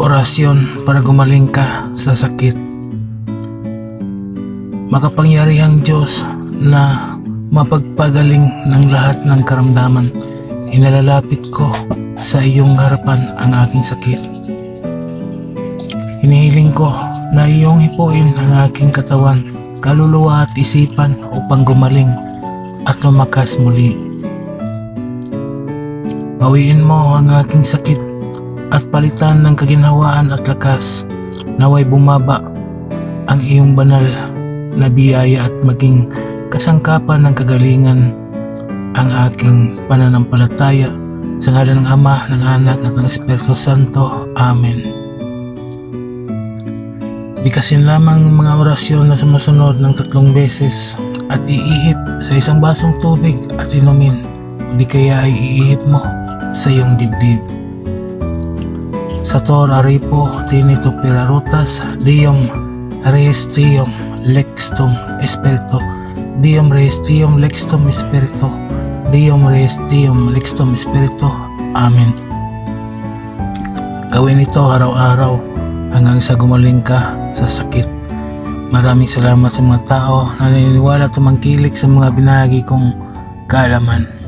orasyon para gumaling ka sa sakit. Makapangyarihang Diyos na mapagpagaling ng lahat ng karamdaman, inalalapit ko sa iyong harapan ang aking sakit. Hinihiling ko na iyong hipuin ang aking katawan, kaluluwa at isipan upang gumaling at lumakas muli. Bawiin mo ang aking sakit at palitan ng kaginhawaan at lakas. Naway bumaba ang iyong banal na biyaya at maging kasangkapan ng kagalingan ang aking pananampalataya sa ngalan ng Ama, ng Anak at ng Espiritu Santo. Amen. Bikasin lamang ang mga orasyon na sumusunod ng tatlong beses at iihip sa isang basong tubig at inumin. Di kaya ay iihip mo sa iyong dibdib. Sator Aripo Tinito Pirarutas Diom Restium Lextum Espiritu Diom Restium Lextum Espiritu Diom Restium Lextum Espiritu Amen Gawin ito araw-araw hanggang sa gumaling ka sa sakit. Maraming salamat sa mga tao na naniniwala tumangkilik sa mga binahagi kong kaalaman.